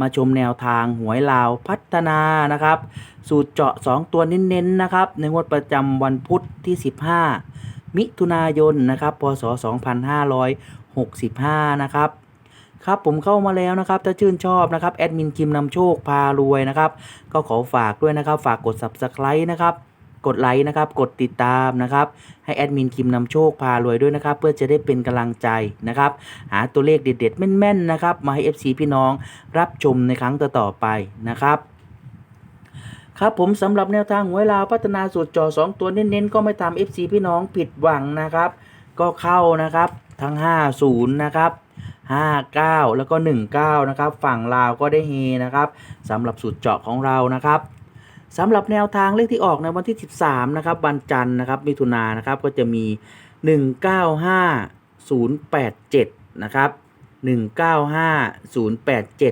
มาชมแนวทางหวยลาวพัฒนานะครับ สูตรเจาะ 2 ตัวเน้นๆนะครับ ในงวดประจำวันพุธที่ 15 มิถุนายนนะครับ พศ 2565 นะครับครับผมเข้ามาแล้วนะครับ ถ้าชื่นชอบนะครับแอดมินคิมนำโชคพารวยนะครับ ก็ขอฝากด้วยนะครับ ฝากกด Subscribe นะครับ กดไลค์นะครับ กดติดตามนะครับ ให้แอดมินคิมนำโชคพารวยด้วยนะครับ เพื่อจะได้เป็นกำลังใจนะครับ หาตัวเลขเด็ดๆแม่นๆนะครับ มาให้ FC พี่น้องรับชมในครั้งต่อๆไปนะครับครับผมสำหรับแนวทางหวยลาวพัฒนาสูตรจอ2 ตัวเน้นๆ ก็ไม่ตาม FC พี่น้องผิดหวังนะครับ ก็เข้านะครับทั้ง 50 นะครับ 59 แล้วก็ 19 นะครับ ฝั่งลาวก็ได้เฮนะครับสำหรับสูตรเจาะของเรานะครับ สำหรับแนวทางเลขที่ออกในวันที่ 13 นะครับ วันจันทร์นะครับ มิถุนายนนะครับ ก็จะมี 195087 นะครับ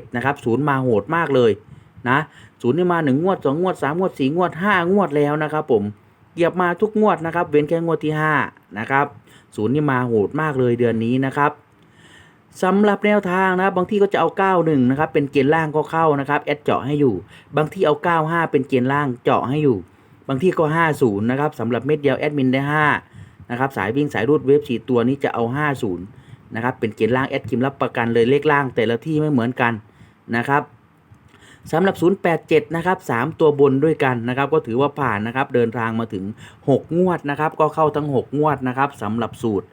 195087 นะครับศูนย์มาโหดมากเลยนะศูนย์นี่มา1งวด 2 งวด 3 งวด 4 งวด 5 งวดแล้วนะครับผมเหยียบมาทุกงวดนะครับ เว้นแค่งวดที่5นะครับศูนย์นี่มาโหดมากเลยเดือนนี้นะครับ สำหรับแนวทางนะครับบางที่ก็จะเอา 91 นะครับ เป็นเกณฑ์ล่างก็เข้านะครับแอดเจาะให้อยู่ บางที่เอา 95 เป็นเกณฑ์ล่างเจาะให้อยู่ บางที่ก็ 50 นะครับสำหรับเม็ดเดียวแอดมินได้ 5 นะครับ สายวิ่งสายรูดเวฟ4ตัวนี้จะเอา 50 นะครับ เป็นเกณฑ์ล่างแอดคิมรับประกันเลยเลขล่างแต่ละที่ไม่เหมือนกันนะครับสำหรับ 087 นะครับ 3 ตัวบนด้วยกันนะครับ ก็ถือว่าผ่านนะครับ เดินทางมาถึง 6 งวดนะครับ ก็เข้าทั้ง 6 งวดนะครับสำหรับสูตร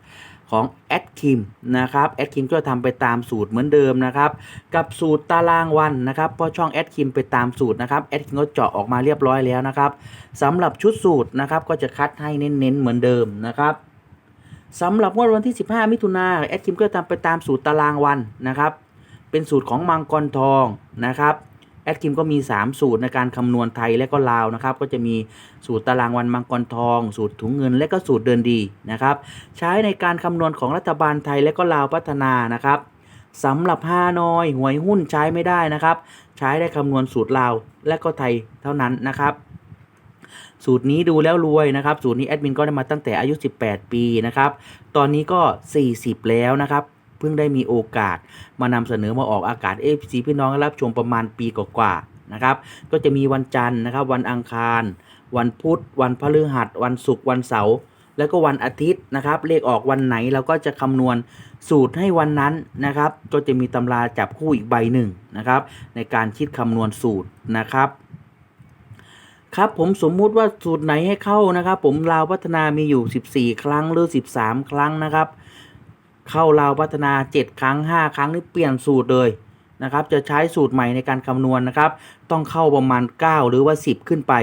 ของแอดคิมนะครับแอดคิมก็ทำไปตามสูตรเหมือนเดิมนะครับ กับสูตรตารางวันนะครับเพราะช่องแอดคิมไปตามสูตรนะครับแอดคิมก็เจาะออกมาเรียบร้อยแล้วนะครับสำหรับชุดสูตรนะครับก็จะคัดให้เน้นๆเหมือนเดิมนะครับสำหรับงวดวันที่ 15 มิถุนาแอดคิมก็ทำไปตามสูตรตารางวันนะครับ เป็นสูตรของมังกรทองนะครับ แอดคิมก็มี 3 สูตรในการคำนวณไทยและก็ลาวนะครับ ก็จะมีสูตรตารางวันมังกรทอง สูตรถุงเงิน และก็สูตรเดินดีนะครับ ใช้ในการคำนวณของรัฐบาลไทยและก็ลาวพัฒนานะครับสำหรับฮานอยหวยหุ้นใช้ไม่ได้นะครับ ใช้ได้คำนวณสูตรลาวและก็ไทยเท่านั้นนะครับสูตรนี้ดูแล้วรวยนะครับ สูตรนี้แอดมินก็ได้มาตั้งแต่อายุ 18 ปีนะครับ ตอนนี้ก็ 40 แล้วนะครับ เพิ่งได้มีโอกาส มานำเสนอมาออกอากาศเอฟซีพี่น้องรับชมประมาณปีกว่าๆนะครับ ก็จะมีวันจันทร์นะครับ วันอังคาร วันพุธ วันพฤหัส วันศุกร์วันเสาร์แล้วก็วันอาทิตย์นะครับ เลขออกวันไหนเราก็จะคำนวณสูตรให้วันนั้นนะครับ ก็จะมีตำราจับคู่อีกใบหนึ่งนะครับ ในการคิดคำนวณสูตรนะครับ ครับผมสมมุติว่าสูตรไหนให้เข้านะครับ ผมลาวพัฒนามีอยู่ 14 ครั้งหรือ 13 ครั้งนะครับ เข้าลาวพัฒนา 7 ครั้ง 5 ครั้งนี่เปลี่ยนสูตรเลยนะครับ จะใช้สูตรใหม่ในการคำนวณนะครับ ต้องเข้าประมาณ 9 หรือว่า 10 ขึ้นไป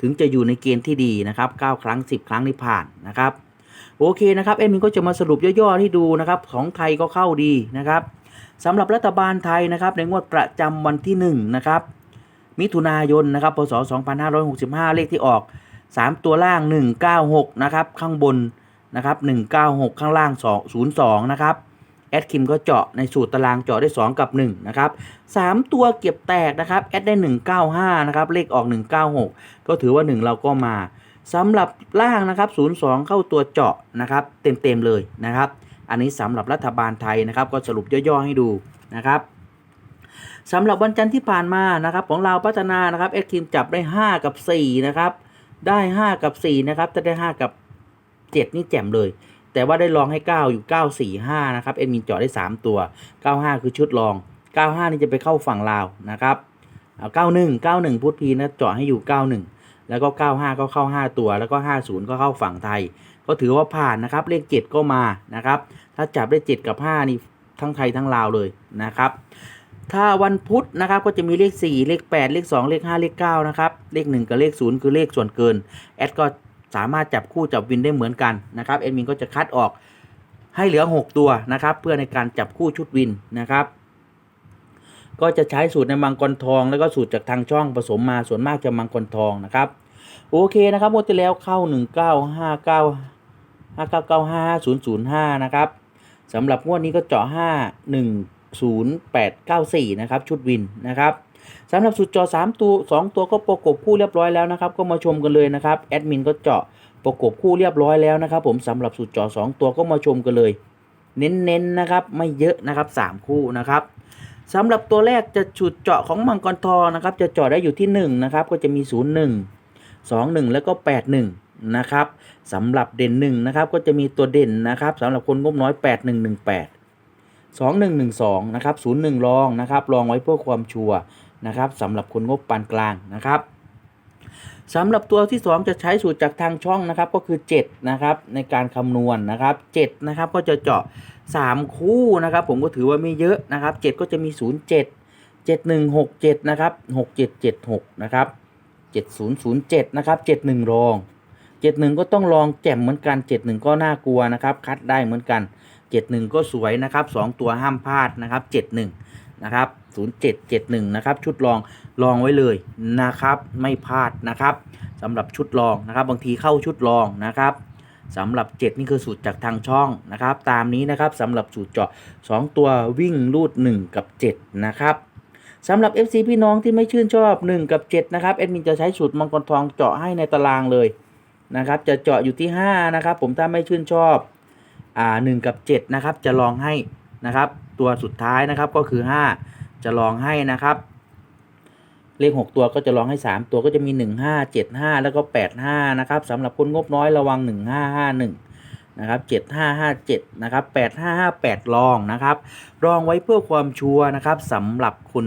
ถึงจะอยู่ในเกณฑ์ที่ดีนะครับ 9 ครั้ง 10 ครั้งนี่ผ่านนะครับ โอเคนะครับเอ็มมินก็จะมาสรุปย่อๆให้ดูนะครับ ของไทยก็เข้าดีนะครับสำหรับรัฐบาลไทยนะครับ ในงวดประจำวันที่ 1 นะครับ มิถุนายนนะครับ พศ 2565 เลขที่ออก 3 ตัวล่าง 196 นะครับ ข้างบน นะครับ196 ข้างล่าง 2 02 นะครับแอดคิมก็เจาะในสูตรตารางเจาะได้ 2 กับ 1 นะครับ 3 ตัวเก็บแตกนะครับแอดได้ 195 นะครับ เลขออก 196 ก็ถือว่า 1 เราก็มาสำหรับล่างนะครับ 02 เข้าตัวเจาะนะครับ เต็มๆเลยนะครับ อันนี้สำหรับรัฐบาลไทยนะครับ ก็สรุปย่อๆให้ดูนะครับสำหรับวันจันทร์ที่ผ่านมานะครับ ของเราพัฒนานะครับเอ็กทีมจับได้ 5 กับ 4 นะครับ ได้ 5 กับ 4 นะครับถ้าได้ 5 กับ 7 นี่แจ่มเลย แต่ว่าได้ลองให้ 9 อยู่ 9 4 5 นะครับ เอ็ดมินเจาะได้ 3 ตัว 95 คือชุดลอง 95 นี่จะไปเข้าฝั่งลาวนะครับเอา91 91 พุทธพีนะเจาะให้อยู่ 91 แล้วก็ 95 ก็เข้า 5 ตัว แล้วก็ 50 ก็เข้าฝั่งไทย ก็ถือว่าผ่านนะครับ เลข 7 ก็มานะครับ ถ้าจับได้ 7 กับ 5 นี่ทั้งไทยทั้งลาวเลยนะครับถ้าวันพุธนะครับก็จะมีเลข 4 เลข 8 เลข 2 เลข 5 เลข 9 นะครับ เลข 1 กับเลข 0 คือเลขส่วนเกิน แอดก็ สามารถจับคู่จับวินได้เหมือนกันนะครับแอดมินก็จะคัดออกให้เหลือ 6 ตัวนะครับ เพื่อในการจับคู่ชุดวินนะครับ ก็จะใช้สูตรในมังกรทอง แล้วก็สูตรจากทางช่องผสมมาส่วนมากจะมังกรทองนะครับโอเคนะครับงวดที่แล้วเข้า 1959 5995 005 นะครับสำหรับงวดนี้ก็เจาะ 510894นะครับ ชุดวินนะครับ สำหรับสุดจาะ3ตัว2ตัวก็ประกบคู่เรียบร้อยแล้วนะครับ ก็มาชมกันเลยนะครับแอดมินก็เจาะประกบคู่เรียบร้อยแล้วนะครับ ผมสำหรับสุดจาะ2ตัวก็มาชมกันเลย เน้นๆนะครับ ไม่เยอะนะครับ 3 คู่นะครับสำหรับตัวแรกจะฉุดเจาะของมังกรทองนะครับ จะเจาะได้อยู่ที่1นะครับก็จะมี 0 1 2 1 แล้วก็ 8 1นะครับสำหรับเด่น1นะครับก็จะมีตัวเด่นนะครับสำหรับคนงบน้อย 8 1 1 8 2 1 1 2นะครับ0 1รองนะครับรองไว้เพื่อความชัวร์ นะครับสำหรับคนงบปานกลางนะครับสำหรับตัวที่ 2 จะใช้สูตรจากทางช่องนะครับก็คือ 7 นะครับในการคำนวณนะครับ7นะครับก็จะเจาะ 3 คู่นะครับ ผมก็ถือว่าไม่เยอะนะครับ 7 ก็จะมี 0 7 7 1 6 7นะครับ6 7 7 6นะครับ7007นะครับ71 รอง 71 ก็ต้องลองแจ่มเหมือนกัน 71 ก็น่ากลัวนะครับ คัดได้เหมือนกัน 71 ก็สวยนะครับ 2 ตัวห้ามพลาดนะครับ 71 นะครับ 0771 นะครับ ชุดลองลองไว้เลยนะครับ ไม่พลาดนะครับสำหรับชุดลองนะครับ บางทีเข้าชุดลองนะครับสำหรับ 7 นี่คือสูตรจากทางช่องนะครับ ตามนี้นะครับสำหรับสูตรเจาะ 2 ตัววิ่งรูด 1 กับ 7 นะครับสำหรับ FC พี่น้องที่ไม่ชื่นชอบ 1 กับ 7 นะครับแอดมินจะใช้สูตรมังกรทองเจาะให้ในตารางเลยนะครับ จะเจาะอยู่ที่ 5 นะครับ ผมถ้าไม่ชื่นชอบอ่า1กับ 7 นะครับ จะลองให้นะครับ ตัวสุดท้ายนะครับก็คือ 5 จะลองให้นะครับ เลข 6 ตัวก็จะลองให้ 3 ตัวก็จะมี 1 5 7 5 แล้วก็ 8 5 นะครับสำหรับคนงบน้อยระวัง 1 5 5 1 นะครับ 7 5 5 7 นะครับ 8 5 5 8 ลองนะครับลองไว้เพื่อความชัวร์นะครับสำหรับคุณ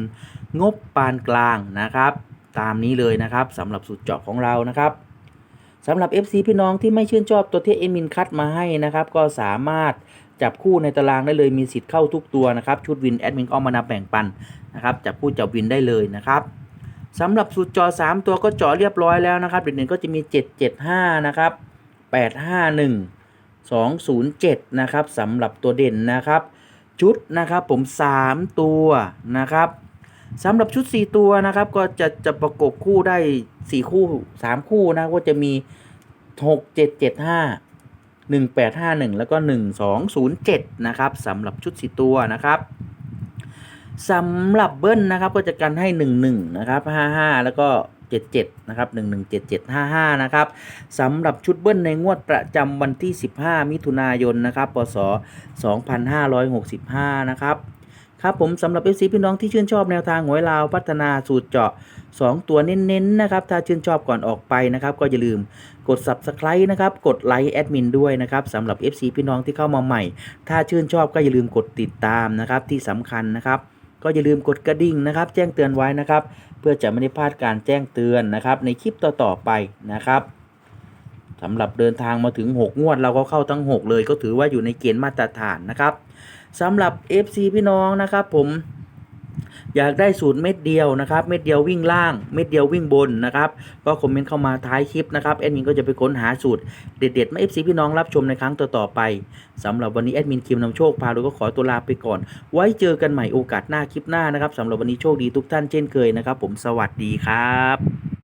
งบปานกลางนะครับ ตามนี้เลยนะครับสำหรับสูตรเจาะของเรานะครับสำหรับ FC พี่น้องที่ไม่ชื่นชอบตัวที่เอมินคัดมาให้นะครับ ก็สามารถ จับคู่ในตารางได้เลยมีสิทธิ์เข้าทุกตัวนะครับ ชุดวินแอดมินก็เอามานับแบ่งปันนะครับจับคู่จับวินได้เลยนะครับสำหรับสูตรจอ 3 ตัวก็จาะเรียบร้อยแล้วนะครับเด่นๆก็จะมี 775 นะครับ 851 207 นะครับสำหรับตัวเด่นนะครับ ชุดนะครับผม 3 ตัวนะครับสำหรับชุด 4 ตัวนะครับ ก็จะจะประกบคู่ได้ 4 คู่ 3 คู่นะก็จะมี 6 1 8 5 1 แล้วก็ 1 2 0 7 นะครับสำหรับชุด4ตัวนะครับสำหรับเบิ้ลนะครับก็จะกันให้ 1 1 นะครับ 55 แล้วก็ 77 นะครับ 1 1 7 7 5 5 นะครับสำหรับชุดเบิ้ลในงวดประจำวันที่ 15 มิถุนายนนะครับปศ2565 นะครับครับผมสำหรับ FC พี่น้องที่ชื่นชอบแนวทางหวยลาวพัฒนาสูตรเจาะ 2 ตัวเน้นๆนะครับ ถ้าชื่นชอบก่อนออกไปนะครับ ก็อย่าลืม กด Subscribe นะครับ กดไลค์แอดมินด้วยนะครับสำหรับ FC พี่น้องที่เข้ามาใหม่ ถ้าชื่นชอบก็อย่าลืมกดติดตามนะครับที่สำคัญนะครับก็อย่าลืมกดกระดิ่งนะครับ แจ้งเตือนไว้นะครับ เพื่อจะไม่ได้พลาดการแจ้งเตือนนะครับ ในคลิปต่อๆไปนะครับสำหรับเดินทางมาถึง 6 งวดเราก็เข้าทั้ง 6 เลย ก็ถือว่าอยู่ในเกณฑ์มาตรฐานนะครับสำหรับ FC พี่น้องนะครับ ผม อยากได้สูตรเม็ดเดียวนะครับ เม็ดเดียววิ่งล่าง เม็ดเดียววิ่งบนนะครับ ก็คอมเมนต์เข้ามาท้ายคลิปนะครับแอดมินก็จะไปค้นหาสูตรเด็ดๆมา FC พี่น้องรับชมในครั้งต่อๆไปสำหรับวันนี้แอดมินคิมนำโชคพาเราก็ขอตัวลาไปก่อน ไว้เจอกันใหม่โอกาสหน้าคลิปหน้านะครับสำหรับวันนี้โชคดีทุกท่านเช่นเคยนะครับ ผมสวัสดีครับ